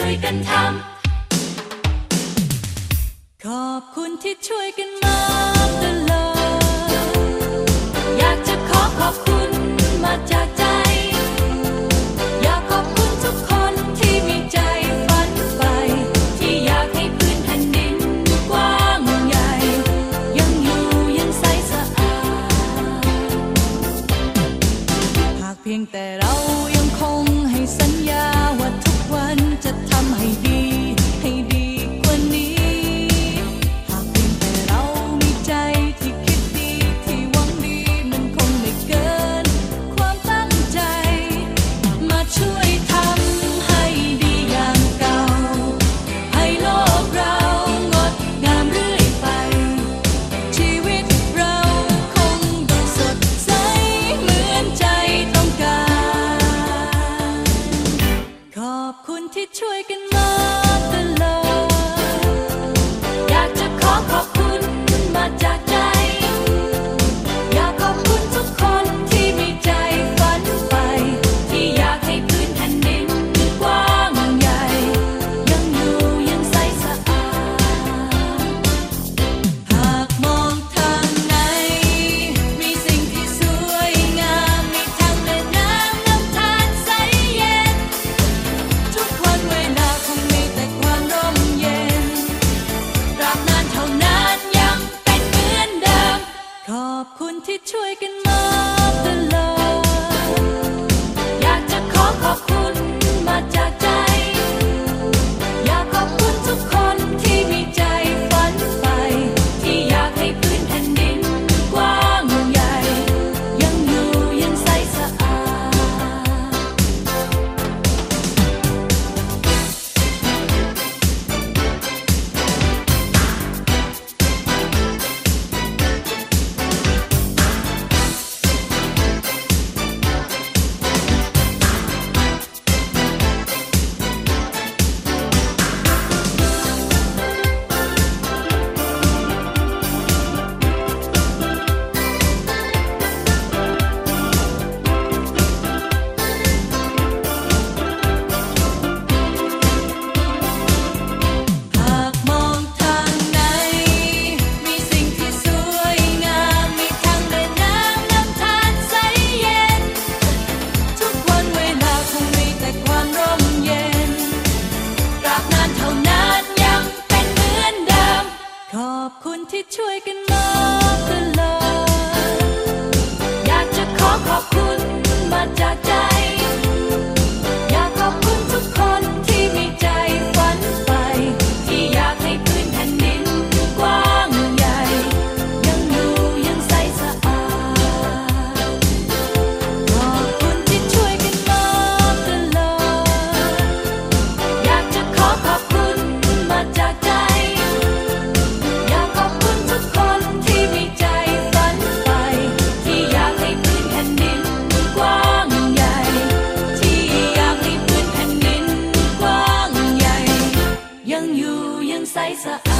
่วยกันทำขอบคุณที่ช่วยกันมา อบคุณที่ช่วยกันมา อบคุณที่ช่วยกันมา ที่ช่วยกันมา sa